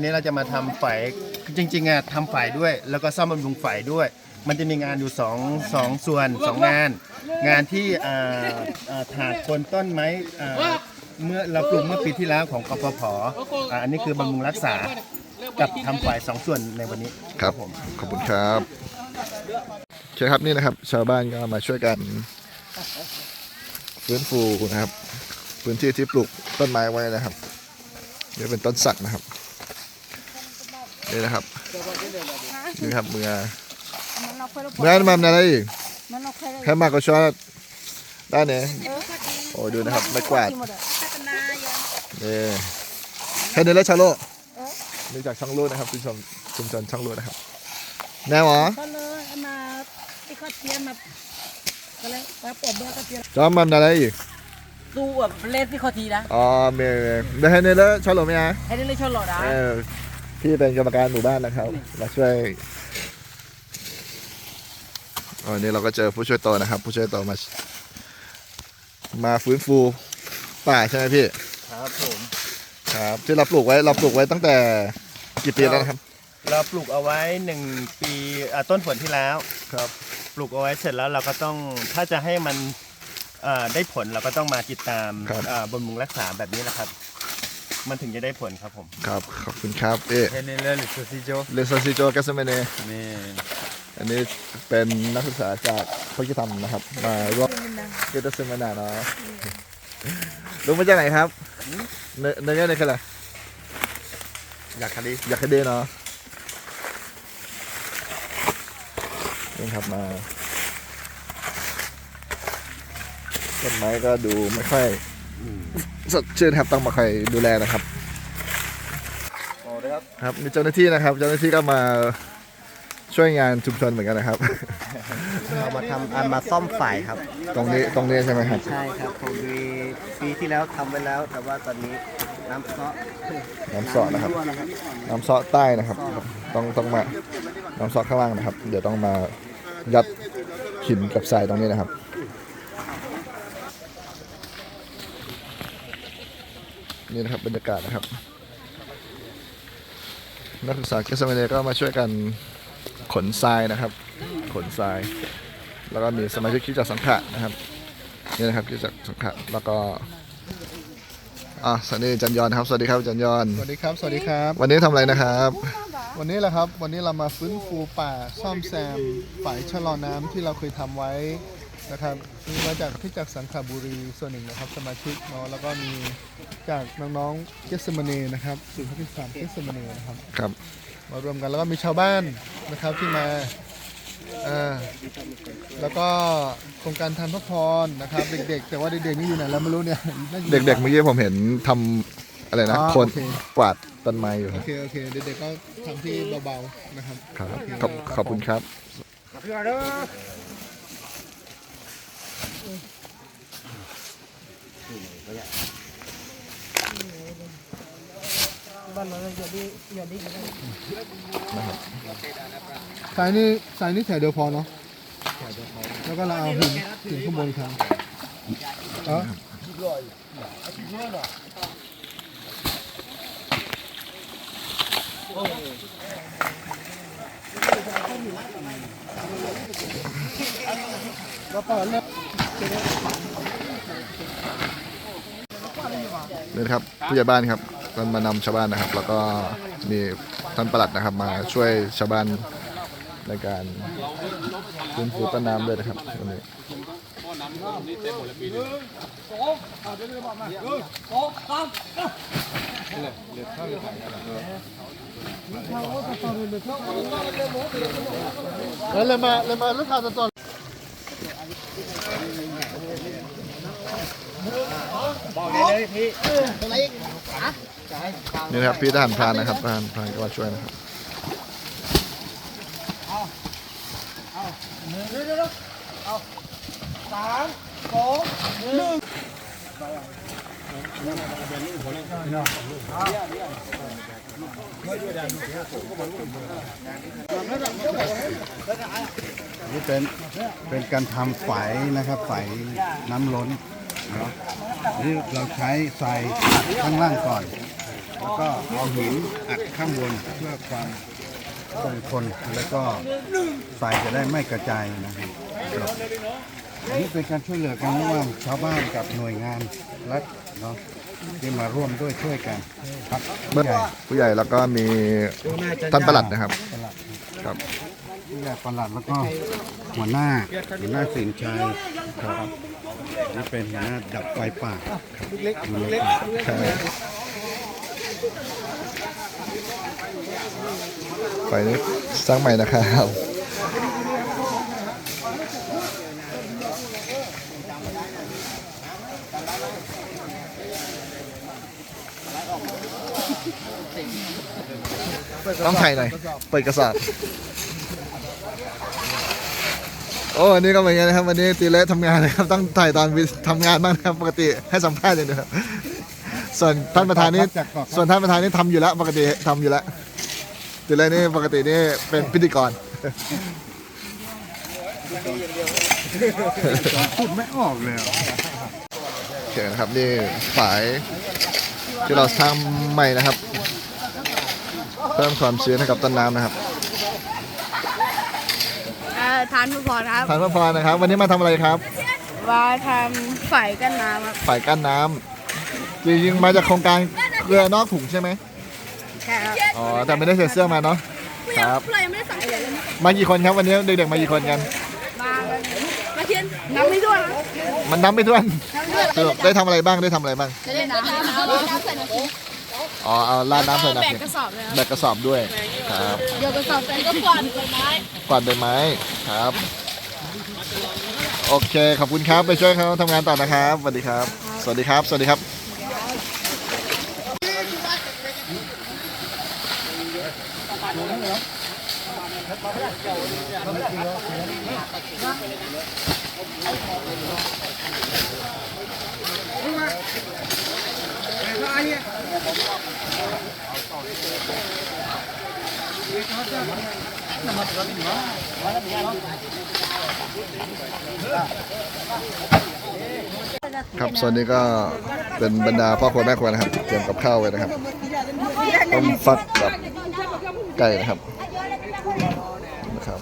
วันนี้เราจะมาทำฝายจริงๆอะทำฝายด้วย แล้วก็ซ่อมบำรุงฝายด้วย มันจะมีงานอยู่สองสองส่วนสองงาน งานที่อ่าอ่าถากโคนต้นไม้อ่าเมื่อเราปลูกเมื่อปีที่แล้วของกฟผอ่าอันนี้คือบำรุงรักษากับทำฝายสองส่วนในวันนี้ครับผมขอบคุณครับโอเคครับนี่นะครับ ชาวบ้านก็มาช่วยกันฟื้นฟูนะครับ พื้นที่ที่ปลูกต้นไม้ไว้นะครับนี่เป็นต้นสักนะครับ นี่นะครับนี่ครับเมื่อมันเราเคยเมื่อมันอะไรอีกมันเราเคยแค่มากก็ชอบได้เนี่ยโอ้ยดูนะครับไม่กวาดนี่แค่นี้แล้วชาโลนี่จากช่างโลนะครับชุมชนชุมชนช่างโลนะครับแน่หรอก็เลยเอามาที่เขาเทียนมาก็เลยมาปอบเบอร์เขาเทียนจอมมันอะไรอีกตู้แบบเล่นที่เขาทีนะอ๋อเมย์เดี๋ยวให้เนี่ยแล้วชาโลไหมฮะให้ได้เล่นชนหลอดนะเออ พี่เป็นกรรมการหมู่บ้านนะครับ มาช่วยวันนี้เราก็เจอผู้ช่วยโตนะครับ ผู้ช่วยโตมา มาฟื้นฟูป่าใช่ไหมพี่ ครับผม ครับ ที่เราปลูกไว้เราปลูกไว้ตั้งแต่กี่ปีแล้วนะครับ เราปลูกเอาไว้หนึ่งปีอ่าต้นฝนที่แล้ว ครับ ปลูกเอาไว้เสร็จแล้วเราก็ต้องถ้าจะให้มันอ่าได้ผลเราก็ต้องมาติดตามครับ อ่าบำรุงรักษาแบบนี้แหละครับ มันถึงจะได้ผลครับผมครับขอบคุณครับเอ๊ะ Tenele le sosijo. เลสซิโจกัสเมเน Men อันนี้เป็นนักศึกษาจากพิจิตรนะครับ มาร่วมเกตเซมนาเนาะลุงมาจากไหนครับเนเนเนเนคืออะไรอยากคดีอยากให้เดเนาะนี่ครับมาต้นไม้ก็ดูไม่ค่อย สดชื่นครับต้องมาคอยดูแลนะครับครับมีเจ้าหน้าที่นะครับ เจ้าหน้าที่ก็มาช่วยงานชุมชนเหมือนกันนะครับเรามาทำอ่ามาซ่อมฝ่ายครับ ตรงนี้ตรงนี้ใช่ไหมครับ ใช่ครับผมมีปีที่แล้วทำไว้แล้ว แต่ว่าตอนนี้น้ำเซาะน้ำเสาะนะครับรั่วนะครับ น้ำเสาะใต้นะครับ ต้องต้องมา น้ำเสาะข้างล่างนะครับ เดี๋ยวต้องมายัดหินกับทรายตรงนี้นะครับ นี่นะครับบรรยากาศนะครับ นักศึกษาเกษตรเนก็มาช่วยกันขนทรายนะครับ ขนทราย แล้วก็มีสมาชิกคิดจากสังขะนะครับนี่นะครับคิดจากสังขะแล้วก็อะสวัสดีจันยอนครับสวัสดีครับจันยอน สวัสดีครับ สวัสดีครับ วันนี้ทำอะไรนะครับ วันนี้แหละครับ วันนี้เรามาฟื้นฟูป่าซ่อมแซมฝายชะลอน้ำที่เราเคยทำไว้ นะครับมีมาจากที่จากสังขบุรีส่วนหนึ่งนะครับ สมาชิกเนาะแล้วก็มีจากน้องๆเกสมเนนะครับศูนย์พัฒนาสามเกสมเนนะครับ ครับ มารวมกันแล้วก็มีชาวบ้านนะครับที่มาอ่าแล้วก็โครงการทานพระพรนะครับ เด็กๆ แต่ว่าเด็กๆนี่อยู่ไหนแล้วไม่รู้เนี่ยน่าจะอยู่ เด็กๆเมื่อกี้ผมเห็นทำอะไรนะ อ๋อคนโอเค กวาดต้นไม้อยู่โอเคโอเคเด็กๆก็ทำที่เบาๆนะครับ ครับขอบขอบคุณครับ สายนี่สายนี่แถวเดียวพอเนาะแล้วก็เราเอาหินถึงข้างบนครับเออ นี่นะครับผู้ใหญ่บ้านครับท่านมานำชาวบ้านนะครับ แล้วก็มีท่านประหลัดนะครับ มาช่วยชาวบ้านในการฟื้นฟูต้นน้ำด้วยนะครับวันนี้เลยมาเลยมาลูกค้าตอน นี่นะครับพี่ทหารพรานนะครับทหารพรานก็มาช่วยนะครับนี่เป็นเป็นการทำฝายนะครับฝายน้ำล้น เนาะนี่เราใช้ทรายอัดข้างล่างก่อน แล้วก็เอาหินอัดข้างบนเพื่อความคงทนแล้วก็ไฟจะได้ไม่กระจายนะครับครับอันนี่เป็นการช่วยเหลือกันระหว่างชาวบ้านกับหน่วยงานรัฐเนาะที่มาร่วมด้วยช่วยกันครับผู้ใหญ่ผู้ใหญ่แล้วก็มีท่านประหลัดนะครับประหลัดครับผู้ใหญ่ประหลัดแล้วก็หัวหน้าหัวหน้าสินชัยครับ นี่เป็นหัวหน้าดับไฟป่าเล็กเล็กไฟนี้สร้างใหม่นะครับต้องถ่ายหน่อย เปิดกระสอบ อ้อันนี้ก็เหมือนกันนะครับวันนี้ตีเละทำงานนะครับต้องถ่ายตอนวิทำงานบ้างนะครับปกติให้สัมภาษณ์อย่างเดียวครับส่วนท่านประธานนี่จากเกาะส่วนท่านประธานนี่ทำอยู่แล้วปกติทำอยู่แล้วตีเละนี่ปกตินี่เป็นพิธีกร พูดไม่ออกเลยอะโอเคนะครับนี่ฝายที่เราทำใหม่นะครับ เพิ่มความชื้นให้กับต้นน้ำนะครับเอ่อ ทานผู้พรครับ ทานพระพรนะครับ วันนี้มาทำอะไรครับ ว่าทำฝ่ายกันน้ำครับฝ่ายกั้นน้ำจริงๆมาจากโครงการเรือนอกถุงใช่ไหมใช่ครับอ๋อแต่ไม่ได้ใส่เสื้อมาเนาะครับ เรายังไม่ได้สังเกตเลยมากี่คนครับวันนี้เด็กๆมากี่คนกัน มากันมาเทียนน้ำไม่ด้วยนะมันนับไม่ถ้วนสรุปได้ทำอะไรบ้างได้ทำอะไรบ้างจะได้น้ำน้ำใส่น้ำกินอ๋อเอาราดน้ำใส่แบน้ำกเข็มกระสอบเลยครับแบกกระสอบด้วย ครับเดี๋ยวกระสอบเสร็จก็กวาดใบไม้กวาดใบไม้ครับ โอเคขอบคุณครับไปช่วยเขาทำงานต่อนะครับสวัสดีครับ สวัสดีครับสวัสดีครับ ครับส่วนนี้ก็เป็นบรรดาพ่อครัวแม่ครัวนะครับ เตรียมกับข้าวไว้นะครับต้มฟักกับไก่นะครับนะครับ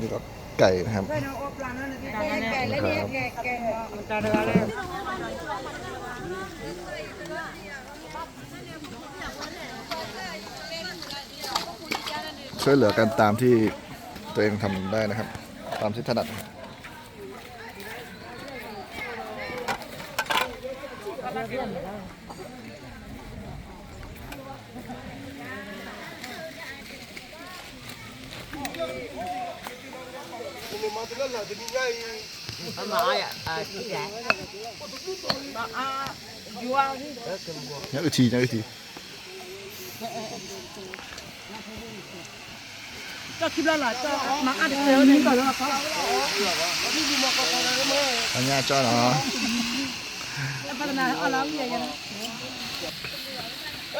นี่ก็ไก่นะครับนะครับ ช่วยเหลือกันตามที่ตัวเองทำได้นะครับ ตามที่ถนัดนะครับ nhớ ừ thì nhớ ừ thì ก็คิดแล้วล่ะก็มาอัดเซลนี่ก่อนแล้วครับ anh nha cho nó แล้วพัฒนาเอาแล้วใหญ่ยัง เอ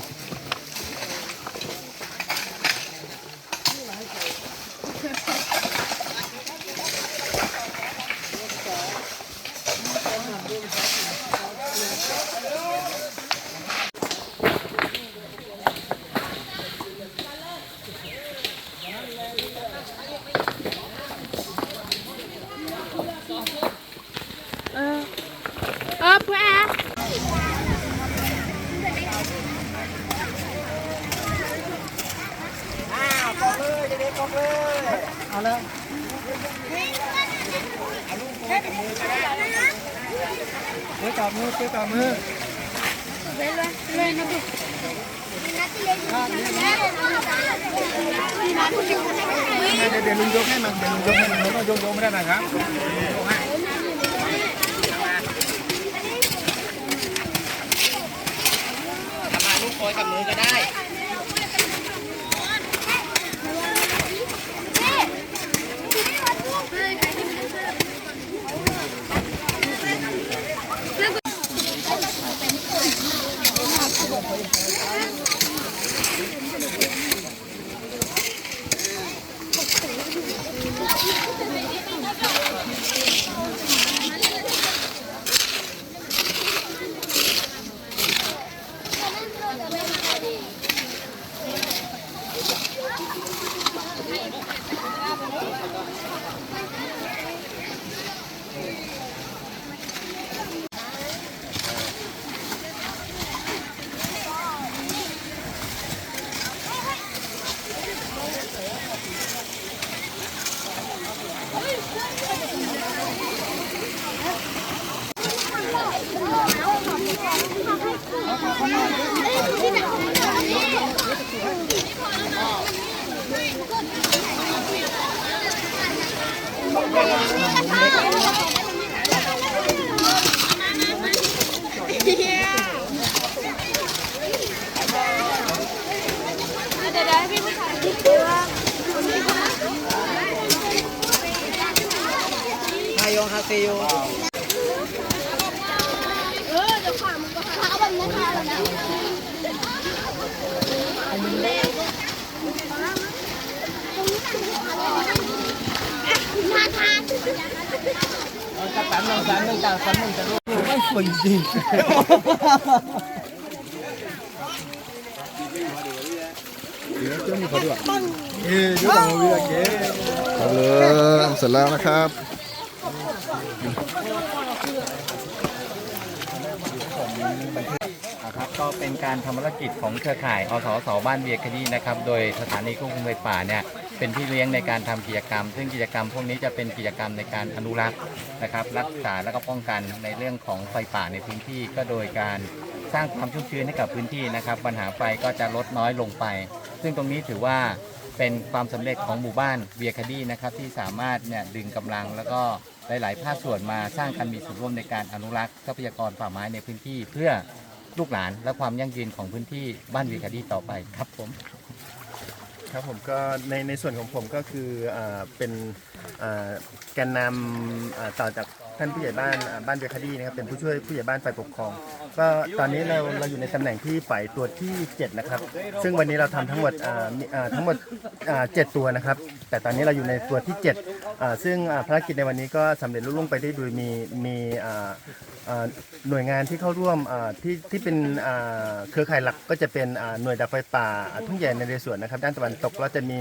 เดี๋ยวลุงยกให้มันเดี๋ยวลุงยกให้มันลุงก็ยกยกไม่ได้นะครับทำมาลูกโอยกับมือก็ได้ ออเดี๋ยวขามันก็ขาแบบนี้ขาแล้วนะมาทานจะแป๊บนึงแป๊บนึงแต่แป๊บนึงจะรู้เอาเลยเสร็จแล้วนะครับ ครับ ก็เป็นการทำภารกิจของเครือข่าย อสส บ้านเวียคดีนะครับ โดยสถานีควบคุมไฟป่าเนี่ยเป็นที่เลี้ยงในการทำกิจกรรม ซึ่งกิจกรรมพวกนี้จะเป็นกิจกรรมในการอนุรักษ์นะครับ รักษาและก็ป้องกันในเรื่องของไฟป่าในพื้นที่ ก็โดยการสร้างความชุ่มชื้นให้กับพื้นที่นะครับ ปัญหาไฟก็จะลดน้อยลงไป ซึ่งตรงนี้ถือว่าเป็นความสำเร็จของหมู่บ้านเวียคดีนะครับที่สามารถเนี่ยดึงกำลังแล้วก็หลาย ๆ ภาคส่วนมาสร้างการมีส่วนร่วมในการอนุรักษ์ทรัพยากรป่าไม้ในพื้นที่ เพื่อ ลูกหลานและความยั่งยืนของพื้นที่บ้านวีคดีต่อไปครับผม ครับผมก็ในในส่วนของผมก็คืออ่าเป็นอ่าแกนนำอ่าต่อจากท่านผู้ใหญ่บ้านอ่าบ้านเบคดีนะครับเป็นผู้ช่วยผู้ใหญ่บ้านฝ่ายปกครอง ก็ตอนนี้เราเราอยู่ในตำแหน่งที่ฝ่ายตัวที่7นะครับ ซึ่งวันนี้เราทำทั้งหมดอ่ามีอ่าทั้งหมดอ่าเจ็ดตัวนะครับ แต่ตอนนี้เราอยู่ในตัวที่7อ่าซึ่งอ่าภารกิจในวันนี้ก็สำเร็จรุ่ล่วงไปได้โดยมีมีอ่าอ่าหน่วยงานที่เข้าร่วมอ่าที่ที่เป็นอ่าเครือข่ายหลักก็จะเป็นอ่าหน่วยดับไฟป่าทุ่งใหญ่ในเรสวนนะครับ ด้านตะวันตกแล้วจะมี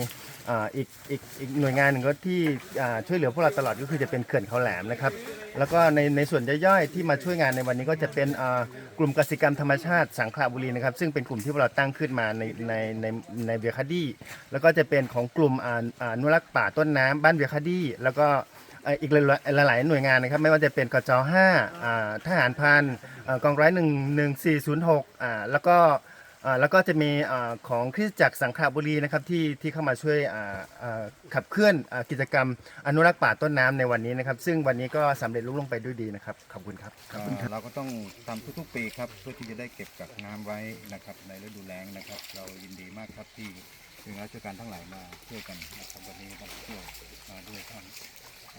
อ่าอีกอีกอีกหน่วยงานหนึ่งก็ที่อ่าช่วยเหลือพวกเราตลอดก็คือจะเป็นเขื่อนเขาแหลมนะครับแล้วก็ในในส่วนย่อยๆ ที่มาช่วยงานในวันนี้ก็จะเป็นอ่ากลุ่มกสิกรรมธรรมชาติสังขละบุรีนะครับ ซึ่งเป็นกลุ่มที่พวกเราตั้งขึ้นมาในในในในเบียคดีแล้วก็จะเป็นของกลุ่มอ่าอ่าอนุรักษ์ป่าต้นน้ำบ้านเบียคดีแล้วก็เอ่ออีกหลายๆหน่วยงานนะครับ ไม่ว่าจะเป็นกจ5อ่าทหารพรานเอ่อกองร้อย1 1 4 0 6อ่าแล้วก็ อ่าแล้วก็จะมีอ่าของคริสตจักรสังขละบุรีนะครับที่ที่เข้ามาช่วยอ่าอ่าขับเคลื่อนอ่ากิจกรรมอนุรักษ์ป่าต้นน้ำในวันนี้นะครับ ซึ่งวันนี้ก็สำเร็จลุล่วงไปด้วยดีนะครับ ขอบคุณครับเราก็ต้องทำทุกๆปีครับเพื่อที่จะได้เก็บกักน้ำไว้นะครับในฤดูแล้งนะครับ เรายินดีมากครับที่ถึงราชการทั้งหลายมาช่วยกันนะครับวันนี้มาช่วยมาด้วยท่าน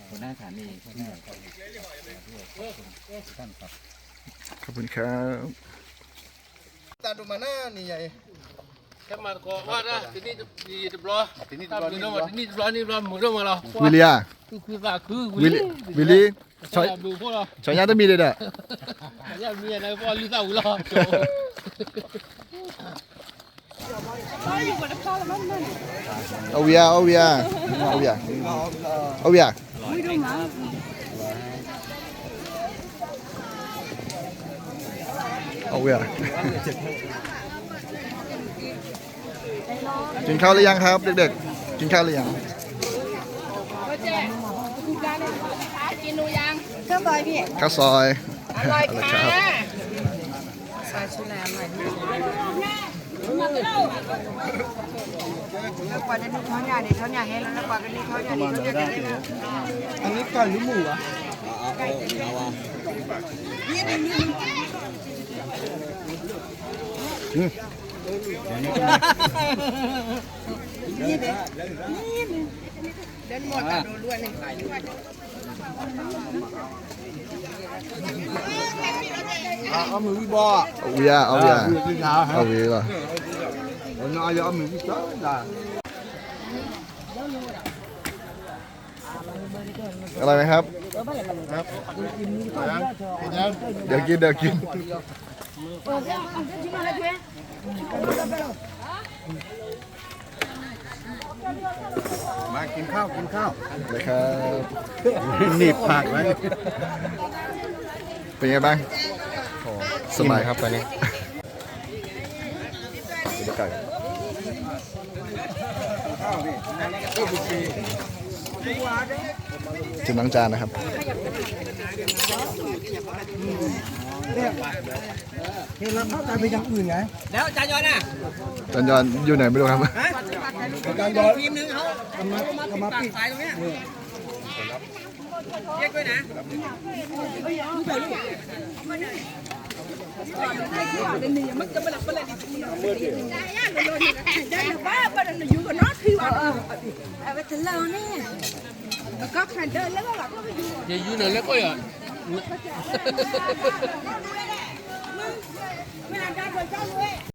หัวหน้าสถานี หัวหน้าท่านมาด้วยขอบคุณท่านครับ ขอบคุณครับ ตาดูมาหน้านี่ใหญ่ Kama ko wala tini di di blo. Tini di blo. Tini di blo ni blo mu ro ma lo. วิเลีย Ku ku ba ku. วิลวิลลี่ชอย bu ko lo. ชอยยาต้องมีเลยเด้อ Ya mi na ko li sa u lo. เอาเวียเอาเวียเอาเวียเอาเวียเอาเวีย กินข้าวหรือยังครับ เด็กๆ กินข้าวหรือยังกินดูยังข้าวซอยอร่อยเาละค่ะครับใส่ชุดแลมหน่อยอันนี้ไก่หรือหมูอะเอามือวิบอ เอาเวียเอาเวียที่เท้าฮะเอาเวียเหรอน้อยเอามือวิบอได้อร่อยไหมครับ เดี๋ยวกินเดี๋ยวกิน มากินข้าวกินข้าวเลยครับหนีบผักไว้เป็นไงบ้างสบายครับตอนนี้บรรยากาศชิมล้างจานนะครับ เห็นแล้วเข้ากันไปอย่างอื่นไงแล้วจานยอนอะจานยอนอยู่ไหนไม่รู้ครับการยอดฟิล์มนึงเขาเอามาปิดปากสายตรงเนี้ยเรียกด้วยนะ ba ba đừng dụ của nó khi mà à vậy thì lâu nè có khả đơn lắm các bạn อย่า อยู่นั่นแล้วก็อย่า mình làm ra rồi cho nuôi